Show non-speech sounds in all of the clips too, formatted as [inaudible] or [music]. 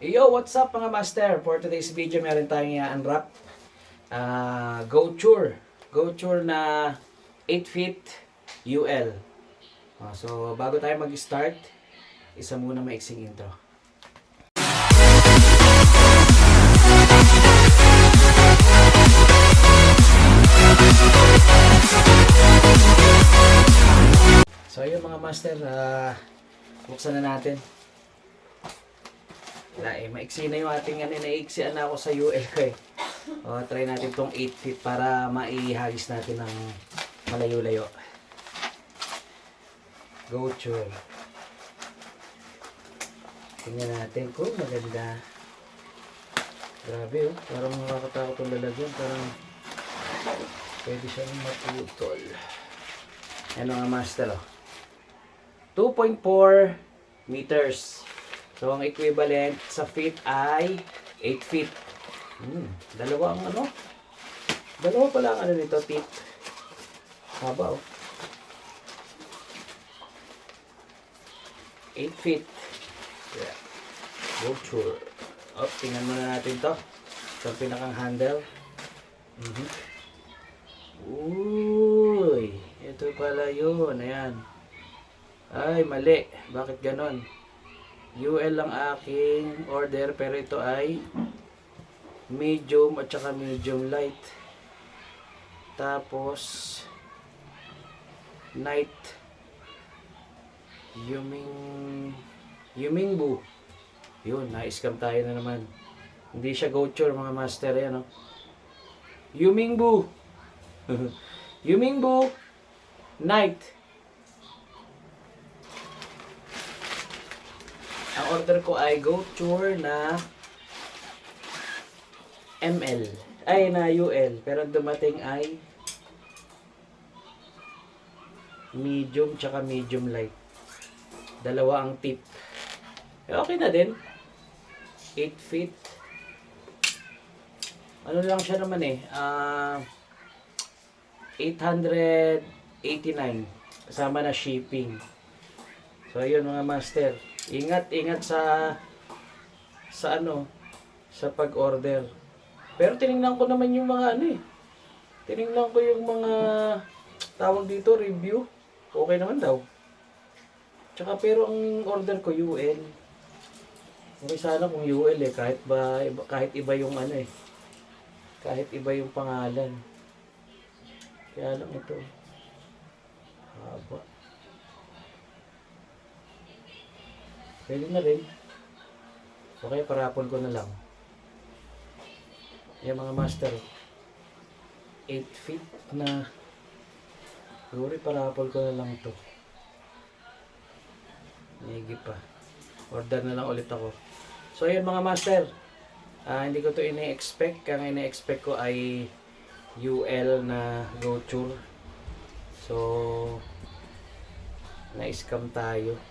Yo, what's up mga master? For today's video, meron tayong i-unwrap. Ah, Go Tour. Go Tour na 8 feet UL. Ah, so, bago tayo mag-start, isa muna maiksing intro. So, yun mga master, ah, buksan na natin. Eh, maiksi na yung ating ano, naiksian na ako sa UL ko eh. O, try natin tong 8 feet para maihagis natin ng malayo-layo. Go tour. Tingnan natin kung maganda. Grabe oh, parang nakakatakot ang lalagyan. Parang pwede siyang maputol. Ano nga master oh. 2.4 meters. So, ang equivalent sa feet ay 8 feet. Hmm, dalawa ang ano? Dalawa pala ang ano nito, tip. Haba oh. 8 feet. Yeah. Sure. Oh, tingnan muna natin to. Sa pinakang handle. Mhm. Uy, ito pala yun. Ayan. Ay, mali. Bakit ganon? UL lang aking order pero ito ay medium at saka medium light. Tapos night Yuming Yumingbu. Yun, na-scam tayo na naman. Hindi siya Gochur mga master yan, no? Yumingbu. [laughs] Yumingbu night. Ang order ko ay Go Tour na ML. Ay, na UL. Pero dumating ay medium tsaka medium light. Dalawa ang tip. Eh, okay na din. 8 feet. Ano lang siya naman eh. Ah... 889. Kasama na shipping. So, ayun mga master. Ingat, ingat sa sa ano, sa pag-order. Pero tiningnan ko naman yung mga ano eh. Tiningnan ko yung mga tawag dito, review. Okay naman daw. Tsaka pero ang order ko UL. Okay sana kung UL eh kahit ba kahit iba yung ano eh. Kahit iba yung pangalan. Kaya lang ito. Haba. Pwede na rin. Okay, parapol ko na lang. Yan mga master. 8 feet na Siguro parapol ko na lang to. Nigi pa. Order na lang ulit ako. So ayun mga master. Ah, hindi ko to ini-expect. Ang ini-expect ko ay UL na Tour. So na-scam tayo.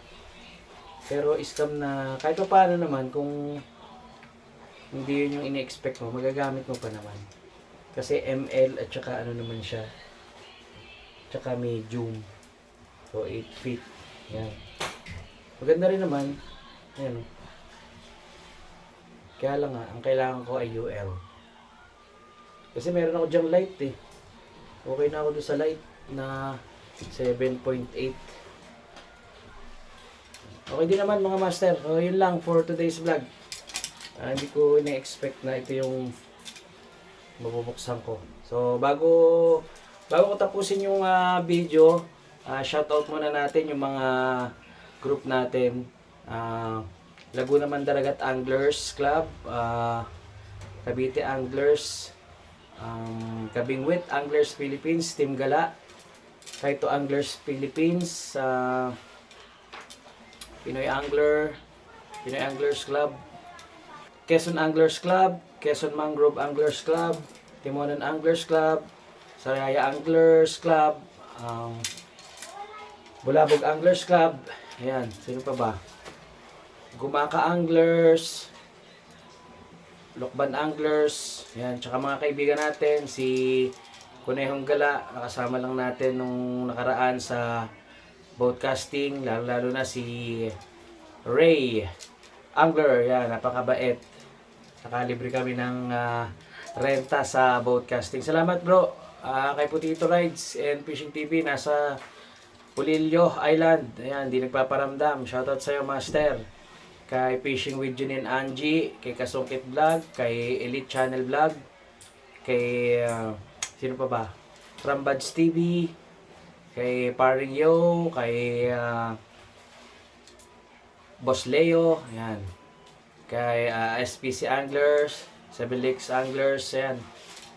Pero scam na kahit pa paano naman kung hindi yun yung ini-expect mo, magagamit mo pa naman. Kasi ML at saka ano naman siya, tsaka medium. So, 8 feet. Yan. Maganda rin naman. Ayan. oh. Kaya lang nga, ang kailangan ko ay UL. Kasi meron ako dyang light eh. Okay na ako doon sa light na 7.8. Okay din naman mga master. So, yun lang for today's vlog. Ah, hindi ko ina-expect na ito yung mabubuksan ko. So, bago bago ko tapusin yung ah, video, ah, shoutout muna natin yung mga group natin. Ah, Laguna Mandaragat Anglers Club, ah, Cavite Anglers, um, Kabingwit Anglers Philippines, Team Gala, Kaito Anglers Philippines, ah, Pinoy Angler, Pinoy Anglers Club, Quezon Anglers Club, Quezon Mangrove Anglers Club, Timonan Anglers Club, Saraya Anglers Club, um, Bulabog Anglers Club, ayan, sino pa ba? Gumaka Anglers, Lokban Anglers, ayan, tsaka mga kaibigan natin, si Kunehong Gala, nakasama lang natin nung nakaraan sa broadcasting, lalo-lalo na si Ray angler. Yan, napakabait. Nakalibre kami ng ah, renta sa boat casting. Salamat bro. Ah, kay Putito Rides and Fishing TV nasa Pulillo Island. Ayan, di nagpaparamdam. Shoutout sa'yo, Master. Kay Fishing with Junine Angie, kay Kasungkit Vlog, kay Elite Channel Vlog, kay ah, sino pa ba? Rambads TV, kay Paring Yo, kay uh, Boss Leo, yan. Kay ah, uh, SPC Anglers, Seven Lakes Anglers, yan.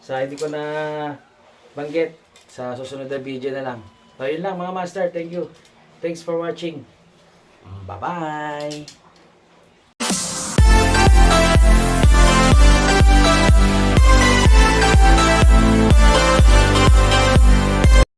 Sa hindi ko na banggit sa susunod na video na lang. So yun lang mga master, thank you. Thanks for watching. Bye-bye.